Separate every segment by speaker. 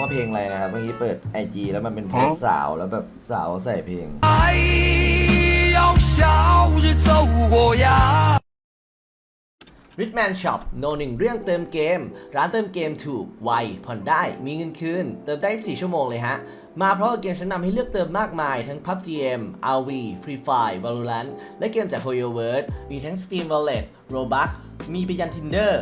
Speaker 1: ว่าเพลงอะไรนะครับ เมื่อกี้เปิดไอจีแล้วมันเป็นเพลงสาวแล้วแบบสาวใส่เพลง
Speaker 2: ริทแมนช็
Speaker 1: อปโนหนึ่งเรื่องเติมเกม ร้านเติมเกมถูก ไว ผ่อนได้ มีเงินคืน เติมได้ 24 ชั่วโมงเลยฮะ มาเพราะเกมชั้นนำให้เลือกเติมมากมาย ทั้ง PUBGM RV Free Fire Valorant และเกมจาก HoYoWorld มีทั้ง Steam Wallet Robux มีไปยัน Tinder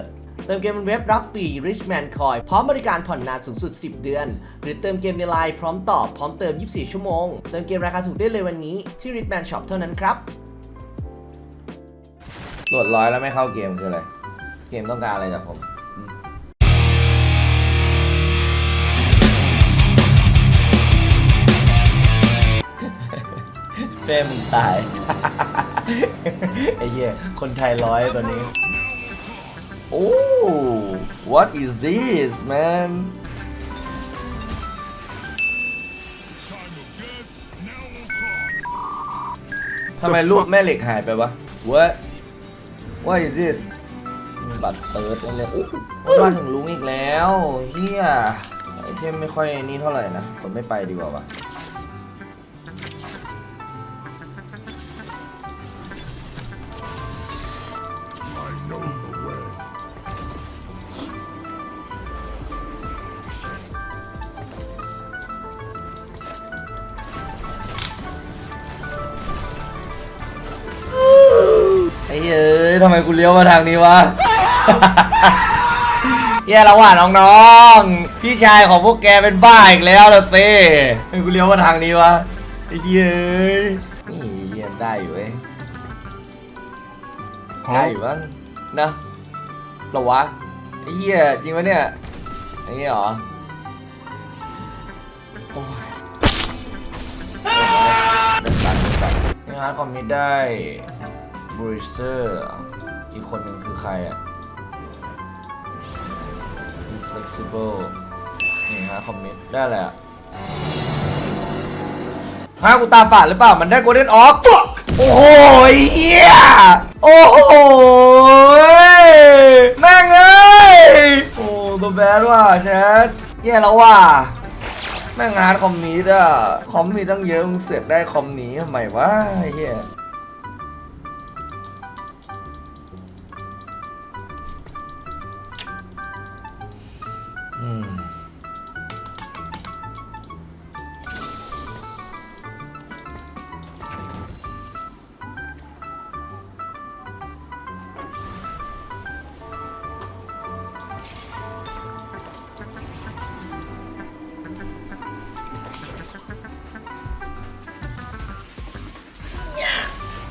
Speaker 1: เติมเกมบนเว็บรับฟรี Richman Coin พร้อมบริการผ่อนนานสูงสุด 10 เดือน หรือเติมเกมในไลน์พร้อมตอบพร้อมเติม 24 ชั่วโมง เติมเกมราคาถูกได้เลยวันนี้ที่ Richman Shop เท่านั้นครับ โหลดร้อยแล้วไม่เข้าเกมคืออะไร เกมต้องการอะไรจากผมอืมเต้มึงตาย ไอ้เหี้ย คนไทยร้อยตัวนี้โอ้ what is this man ทำไมรูปแม่เหล็กหายไปวะ what what is this บัตรเติร์ดเลยโอ้โหมาถึงลุงอีกแล้วเฮียไอเทมไม่ค่อยนี่เท่าไหร่นะผมไม่ไปดีกว่าวะำไมกูเลี้ยวมาทางนี้วะเฮียเราว่าน้องๆ พี่ชายของพวกแกเป็นบ้าอีกแล้วละเซ่ทำไมกูเลี้ยวมาทางนี้วะไอ้เหี้ยเอ้ยนี่เยี่ยมได้อยู่เว้ยได้อยู่บ้างนะเหรอวะไอ้เหี้ยจริงวะเนี่ยไอ้เหี้ยเหรอโอ้ยเดินตันเดินตันนี่ฮะคอมมิตได้บริเซอร์ อีกคนหนึ่งคือใครอะ flexible นี่ฮะคอมมิตได้แหละฮะกูตาฝาดหรือเปล่า มันได้ golden off โอ้โหเฮียโอ้โหแม่งเอ้ยโอ้ตัวแบดว่ะแชทแย่แล้วว่ะแม่งงานคอมมิตอะคอมมีตั้งเยอะมึงเสือกได้คอมนี้ทำไมวะเฮีย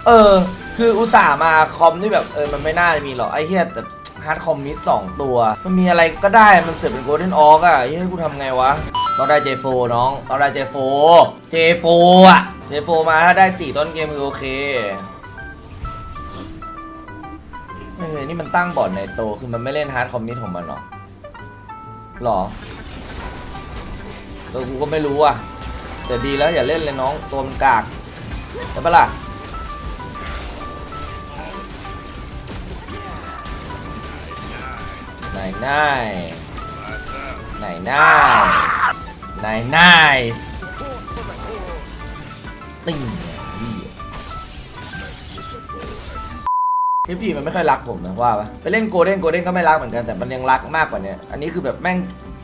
Speaker 1: เออ คืออุตส่าห์มาคอมที่แบบเออมันไม่น่าจะมีหรอกไอ้เหี้ยแต่ฮาร์ดคอมมิดสองตัว มันมีอะไรก็ได้มันเสือกเป็นโกลเด้นออกอะเฮ้ยกูทำไงวะต้องได้เจโฟน้องต้องได้เจโฟเจโฟอะเจโฟมาถ้าได้สี่ต้นเกมคือโอเคเฮ้ยนี่มันตั้งบอร์ดในโตคือมันไม่เล่นฮาร์ดคอมมิดของมันหรอหรอเออกูก็ไม่รู้อะแต่ดีแล้วอย่าเล่นเลยน้องตัวมันกากใช่ปะล่ะ นายนายนายนายนายนายติ่งพี่พี่มันไม่ค่อยรักผมนะว่าปะไปเล่นโกลเด้นโกลเด้นก็ไม่รักเหมือนกันแต่มันยังรักมากกว่าเนี้ยอันนี้คือแบบแม่ง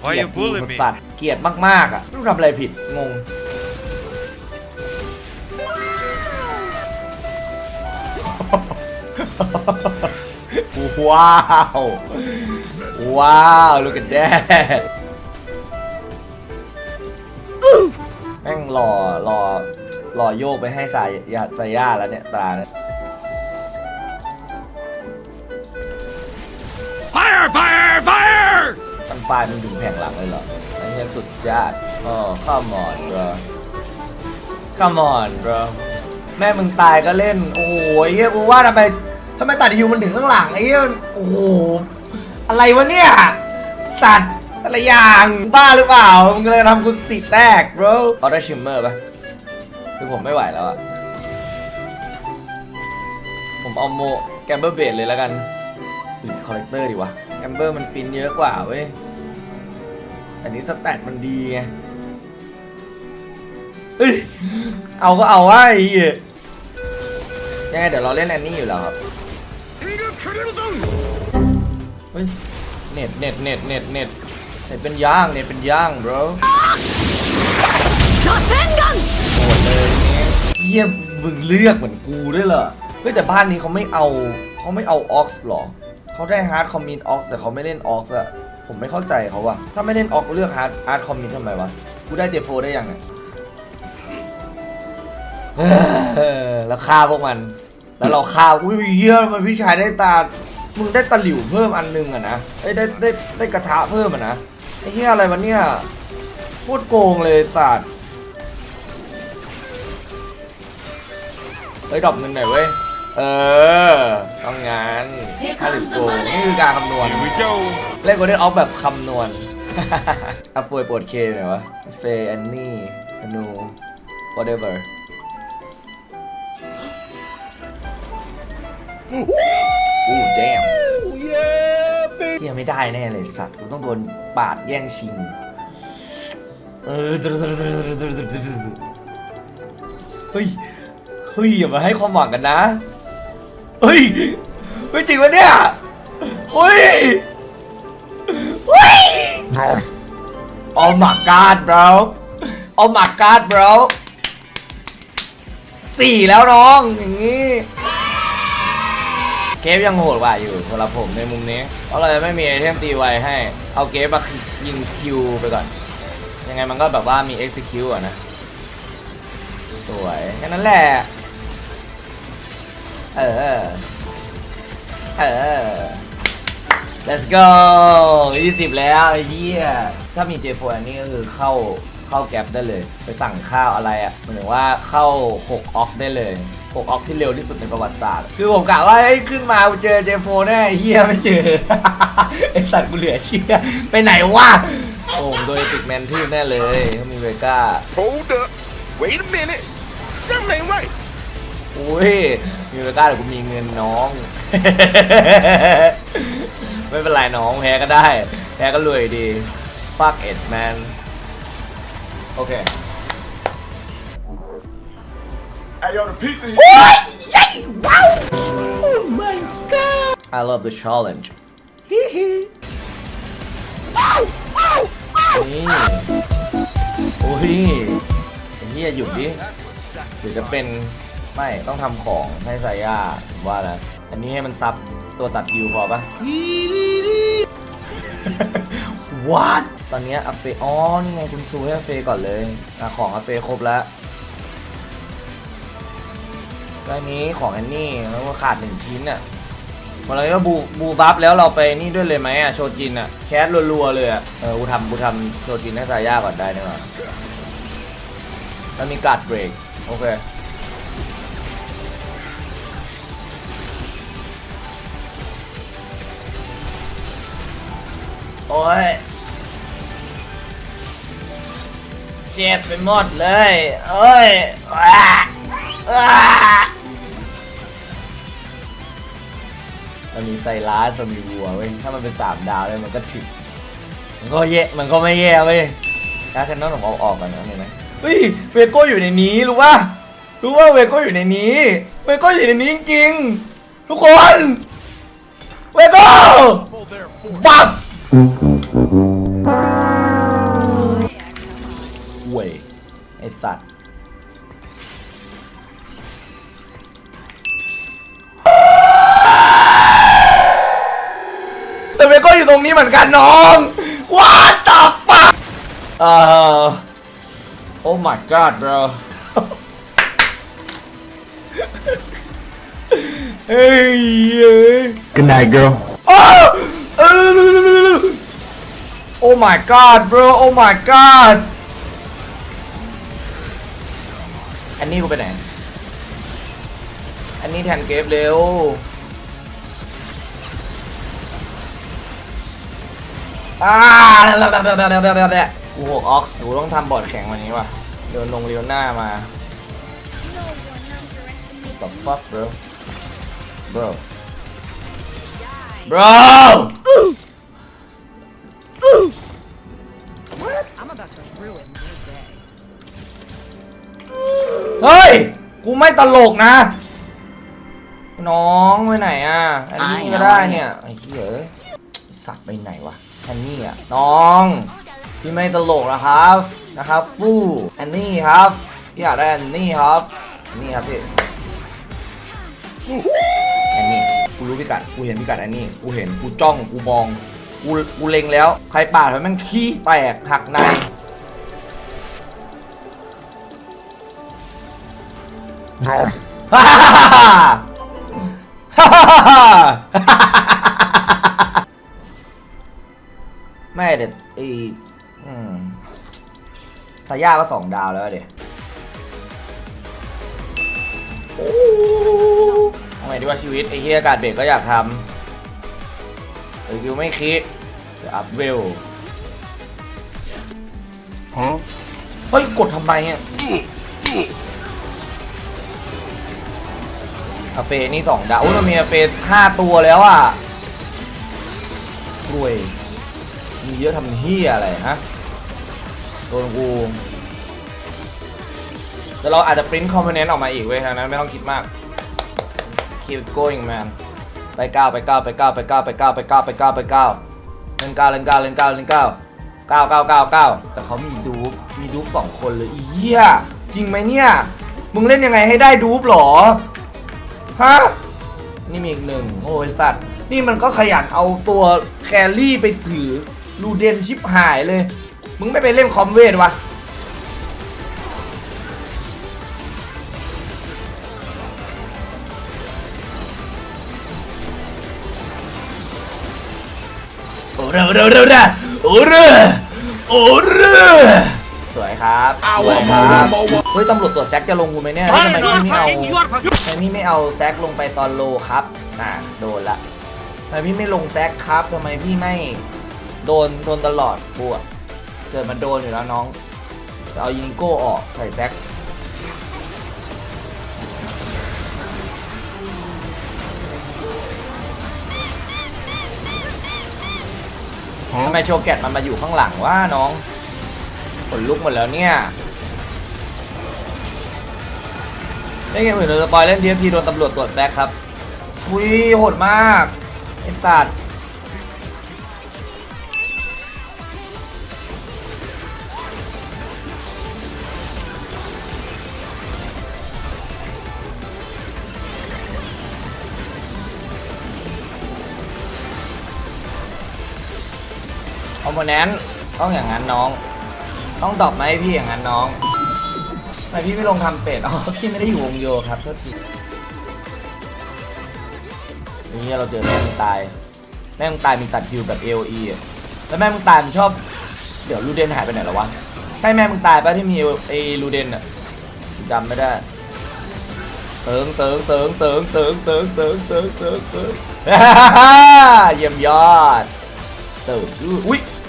Speaker 3: Why
Speaker 1: เกลีย
Speaker 3: you
Speaker 1: ดกู
Speaker 3: bully me?
Speaker 1: สัตว์เกลียดมากๆอะไม่รู้ทำอะไรผิดงง ว้าวว้าว look at that แม่งรอรอรอโยกไปให้สายยาสายย่าแล้วเนี่ยตราเนี่ย
Speaker 2: Fire! Fire! Fire!
Speaker 1: มันไฟมันดึงแผงหลังเลยเหรอไอ้เนี้ยสุดยอดโอ้ come on bro come on bro แม่มึงตายก็เล่น โอ้โหไอ้เหี้ยกูว่าทำไม ทำไมตัดฮิวมันถึงข้างหลังไอ้เหี้ยโอ้โห อะไรวะเนี่ย สัตว์อะไรอย่างบ้าหรือเปล่า มึงเลยทำกูสติแตก bro เอาได้ชิมเมอร์ปะคือผมไม่ไหวแล้วอะผมเอาโมแกมเบอร์เบดเลยแล้วกัน หรือคอลเลกเตอร์ดีวะแกมเบอร์มันปินเยอะกว่าเว้ย อันนี้สแตทมันดีไงเฮ้ยเอาก็เอาว่าไอ้เหี้ยยังไงเดี๋ยวเราเล่นแอนนี่อยู่แล้วครับ เฮ้ยเน็ตเน็ตเน็ตเน็ตเน็ตเน็ตเป็นย่างเน็ตเป็นย่าง bro โหดเลยเนี่ยเยี่ยมมึงเลือกเหมือนกูด้วยเหรอเฮ้ยแต่บ้านนี้เขาไม่เอาเขาไม่เอาออกซ์หรอเขาได้ฮาร์ดคอมมินออกซ์แต่เขาไม่เล่นออกซ์อะผมไม่เข้าใจเขาว่ะถ้าไม่เล่นออกเลือกฮาร์ดฮาร์ดคอมมินทำไมวะกูได้เจโฟได้ยังไงแล้วฆ่าพวกมัน แล้วเราฆ่าอุ้ยเฮียมันพี่ชายได้ตา มึงได้ตะหลิวเพิ่มอันนึงอะนะได้ได้ได้ได้กระทะเพิ่มอะนะไอ้เฮียอะไรวะเนี่ยโคตรโกงเลยสัตว์เฮ้ยดรอปเงินหน่อยเว้ย เออต้องงานค่าลิปโกนี่คือการคำนวณ
Speaker 4: we go
Speaker 1: เล่นโกลเด้นออฟแบบคำนวณอัฟเฟยปวดเคหน่อยวะเฟย์แอนนี่ธนู whatever อู้ damn เฮียไม่ได้แน่เลยสัตว์กูต้องโดนปาดแย่งชิงเออเฮ้ยเฮ้ยอย่ามาให้ความหวังกันนะเฮ้ยเฮ้ยจริงวะเนี่ยเฮ้ยเฮ้ย Oh my god bro Oh my god bro สี่แล้วน้องอย่างนี้ เกฟยังโหดกว่าอยู่สำหรับผมในมุมนี้เพราะเราไม่มีไอเทมตีไวให้ เอาเกฟมายิงคิวไปก่อน ยังไงมันก็แบบว่ามี execute อะนะ สวยแค่นั้นแหละ เออ เออ let's go 20 แล้วไอ้เหี้ยถ้ามี J4 อันนี้ก็คือเข้าเข้าแก็บได้เลย ไปสั่งข้าวอะไรอะหมายถึงว่าเข้า 6ออกได้เลย 6ออกที่เร็วที่สุดในประวัติศาสตร์ คือผมกะว่าเอ้ยขึ้นมากูเจอ J4 แน่ไอ้เหี้ยไม่เจอ ไอสัตว์กูเหลือเชื่อไปไหนวะ โอ้โดยติกแมนทื่แน่เลยเขามีเวก้า
Speaker 4: hold up wait a minute something ain't right
Speaker 1: อุ้ยมีเวก้าเดี๋ยวกูมีเงินน้อง ไม่เป็นไรน้องแพ้ก็ได้ แพ้ก็รวยดี fuck it man โอเค
Speaker 4: hey yo the pizza
Speaker 1: โอ้ยยัยว้าว oh my god I love the challenge ฮิฮินี่โอ้ยไอ้เหี้ยหยุดดิหรือจะเป็นไม่ต้องทำของให้ไซย่าผมว่าแล้วอันนี้ให้มันซับตัวตัดฮิวพอปะ What ตอนเนี้ยอัฟเฟอ๋อนี่ไงคุณซูให้อัฟเฟก่อนเลยอะของอัฟเฟครบแล้ว แล้วอันนี้ของแอนนี่แล้วก็ขาดหนึ่งชิ้นอะพอเราก็บูบูบัฟแล้วเราไปนี่ด้วยเลยไหมอะโชจินอะแคสรัวๆเลยอะเออกูทำกูทำโชจินให้ซาย่าก่อนได้นี่หว่าแล้วมีการ์ดเบรกโอเคโอ้ยเจ็บไปหมดเลยเอ้ยอ้าอ้า มันมีไซรัสมันมีวัวเว้ยถ้ามันเป็นสามดาวเลยมันก็ถึงมันก็แย่มันก็ไม่แย่เว้ยถ้าแคนนอนผมเอาออกก่อนนะเห็นไหมเฮ้ยเวโก้อยู่ในนี้รู้ป่ะรู้ว่าเวโก้อยู่ในนี้เวโก้อยู่ในนี้จริงๆทุกคนเวโก้บับเว้ยไอสัตว์ รงนี้เหมือนกันน้อง What the fuck เอ่อ Oh my god bro เฮ้ยเฮ้ย
Speaker 5: Good night, girl.
Speaker 1: โอ้เออ Oh my god bro Oh my god อันนี้กูไปไหน อันนี้แทนเกฟเร็ว อ้าแบบแบบแบบแบบแบบแบบกูหออกซ์กูต้องทำบอดแข็งวันนี้ว่ะเดินลงเลี้ยวหน้ามา the fuck bro bro bro เฮ้ย กูไม่ตลกนะ น้องไปไหนอะ อันนี้ก็ได้เนี่ย ไอ้เหี้ย สัตว์ไปไหนวะอันนี้อะน้องพี่ไม่ตลกนะครับนะครับฟู่อันนี้ครับพี่อยากได้อันนี้ครับอันนี้ครับพี่อันนี้กูรู้พิกัดกูเห็นพิกัดอันนี้กูเห็นกูจ้องกูมองกูกูเล็งแล้วใครปาดมันแม่งขี้แตกหักในฮ่าฮ่าฮ่าฮ่า ไม่เด็ดไออืมซาย่าก็สองดาวแล้วเด็ดทำไมดีว่าชีวิตไอ้เฮียอากาศเบรกก็อยากทำไอ้คิวไม่คิดจะอัพเวลฮะเฮ้ยกดทำไมอะอาเฟนี่สองดาวอุ้ยมันมีอาเฟห้าตัวแล้วอะรวย มีเยอะทำเฮียอะไรฮะโดนกูแต่เราอาจจะปริ้นคอมโพเนนต์ออกมาอีกเว้ยทางนั้นไม่ต้องคิดมาก keep going man ไปเก้าไปเก้าไปเก้าไปเก้าไปเก้าไปเก้าไปเก้าไปเก้าเล่นเก้าเล่นเก้าเล่นเก้าเล่นเก้าเก้าเก้าเก้าเก้าแต่เขามีดูปมีดูปสองคนเลยอีเหี้ยจริงไหมเนี่ยมึงเล่นยังไงให้ได้ดูปหรอฮะนี่มีอีกหนึ่งโอ้ยสัตว์นี่มันก็ขยันเอาตัวแครี่ไปถือ ลูเด่นชิปหายเลย มึงไม่ไปเล่นคอมเวทวะโอ้เร่อเร่อเร่อเร่อโอ้เร่อโอ้เร่อสวยครับสวยครับเฮ้ยตำรวจตรวจแซกจะลงกูไหมเนี่ยเฮ้ยทำไมพี่ไม่เอาทำไมพี่ไม่เอาแซกลงไปตอนโลครับอ่าโดนละทำไมพี่ไม่ลงแซกครับทำไมพี่ไม่ โดนโดนตลอดกูอะเกิดมันโดนอยู่แล้วน้องจะเอายิงโก้ออกใส่แซกทำไมโชว์แกตมันมาอยู่ข้างหลังวะน้องขนลุกหมดแล้วเนี่ยเล่นเกมอื่นโดนสปอยเล่น TFT โดนตำรวจตรวจแบ็คครับอุ้ยโหดมากไอ้สัตว์ มโพเนนต์ต้องอย่างนั้นน้อง ต้องตอบมาให้พี่อย่างนั้นน้องทำไมพี่ไม่ลงทำเป็ดอ๋อพี่ไม่ได้อยู่วงโยครับโทษทีนี่เราเจอแม่มึงตาย แม่มึงตายมีตัดคิวแบบ AOE อะแล้วแม่มึงตายมันชอบ เดี๋ยวลูเดนหายไปไหนแล้ววะ ใช่แม่มึงตายปะที่มีไอ้ลูเดนอะจำไม่ได้เสิงเสิงเสิงเสิงเสิงเสิงเสิงเสิงเสิงเสิงเยี่ยมยอดเสิร์ฟชื่ออุ้ย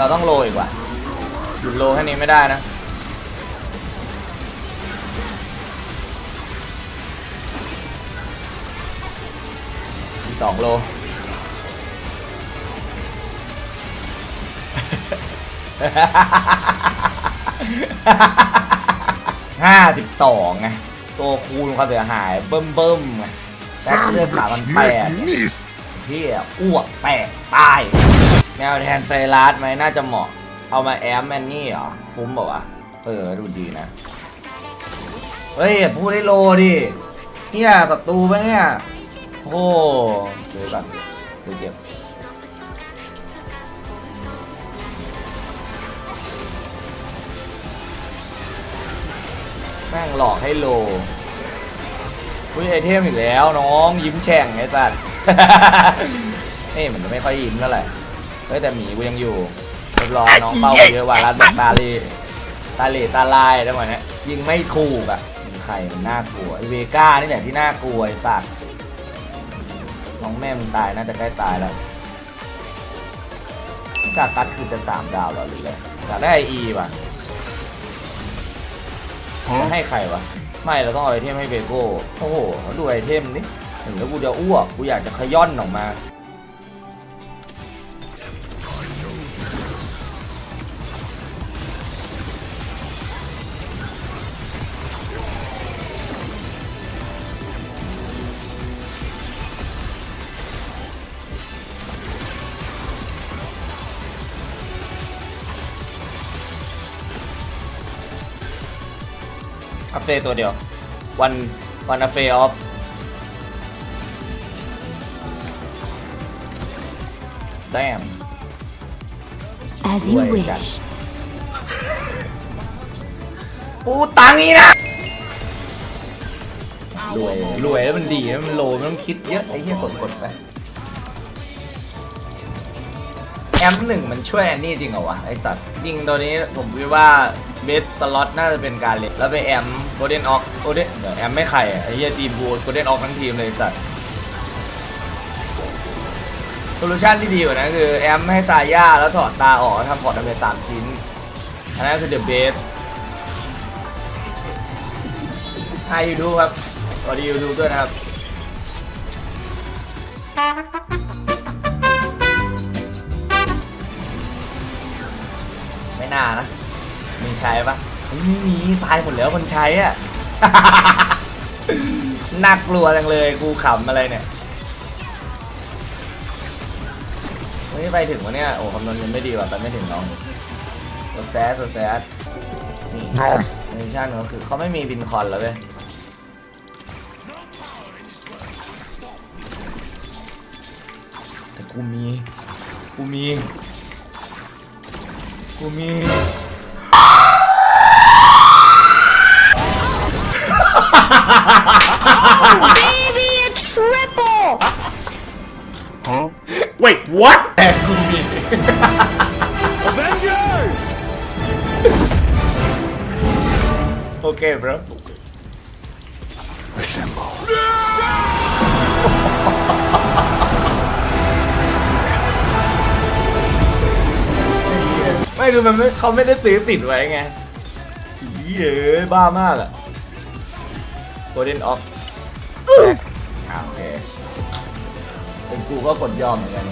Speaker 1: เราต้องโรยอีกว่าหยุดโลแค่นี้ไม่ได้นะสองโลห้าสิบสองไงตัวคูณความเสียหายเบิ่มเบิ่มไงแบ็คเลือดสามพันแปดเฮียอ้วกแตกตาย แนวแทนไซรัสไหมน่าจะเหมาะ เอามาแอมแมนนี่เหรอ คุ้มบอกว่าวะเออ ดูดีนะ เฮ้ยอย่าพูดให้โลดิเฮียศัตรูปะเนี่ย โอ้เดี๋ยก่อนซื้อเก็บแม่งหลอกให้โลอุ้ยไอเทมอีกแล้วน้องยิ้มแฉ่งไอ้สัตว์นี่มันจะไม่ค่อยยิ้มเท่าไหร่ เฮ้ยแต่หมีกูยังอยู่เรียบร้อยน้องเป้าไปเยอะกว่ารัดแบบตาลีตาเหลตาลายได้หมดเนี่ยยิงไม่ถูกอะใครมันน่ากลัวไอเวก้านี่แหละที่น่ากลัวไอ้สัตว์น้องแม่มึงตายน่าจะใกล้ตายแล้วกากัดคือจะสามดาวแล้วหรือไรอยากได้ไออีป่ะจะให้ใครวะไม่เราต้องเอาไอเทมให้เบโก้โอ้โหดูไอเทมนี่ถึงแล้วกูจะอ้วกกูอยากจะขย้อนออกมา อัฟเฟตัวเดียว วันวันอัฟเฟออฟแดม
Speaker 5: As you
Speaker 1: Wait,
Speaker 5: wish.
Speaker 1: that- ปูตังนี้นะรวยรวยแล้วมันดีนะมันโลไม่ต้องคิดเยอะไอ้เหี้ยกดกดไปแอมหนึ่งมันช่วยอันนี้จริงเหรอวะไอสัตว์จริงตัวนี้ผมคิดว่า เบสสล็อตน่าจะเป็นการเล่นแล้วไปแอมโกลเด้นออกโกลเด้นเดี๋ยวแอมไม่ไข่อะไอ้เหี้ยทีมบูโกลเด้นออกทั้งทีมเลยสัตว์โซลูชันที่ดีกว่านั้นคือแอมให้ซาย่าแล้วถอดตาออกทำพอร์ตดาเมจสามชิ้น อันนั้นคือเดอะเบสให้ยูทูบครับสวัสดียูทูบด้วยนะครับไม่น่านะ ใช้ปะไม่มีตายหมดแล้วคนใช้อะน่ากลัวจังเลยกูขำอะไรเนี่ยเฮ้ยไปถึงวะเนี่ย โอ้คำนวณยังไม่ดีว่ะไปไม่ถึงน้องตัวแซดตัวแซดนี่มิชชั่นเขาคือเขาไม่มีบินคอนแล้วเว้ยแต่กูมี กูมี กูมี
Speaker 6: Wait, what?
Speaker 1: แต่กูมี
Speaker 6: Avengers!
Speaker 1: โอเค bro
Speaker 6: Assemble.
Speaker 1: ไม่คือมันไม่เขาไม่ได้ซื้อติดไว้ไงเย้ยบ้ามากอะ โ o เดนออฟโอเคเป็นกูก็กดยอมเหมือนกัน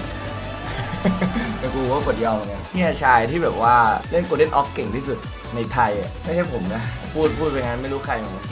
Speaker 1: เป็นกูก็กดยอมเหมือนกันเนี่ยชายที่แบบว่าเล่นโกลเด้นออฟเก่งที่สุดในไทยอะไม่ใช่ผมนะ พูดพูดไปงั้นไม่รู้ใครเหมือนกัน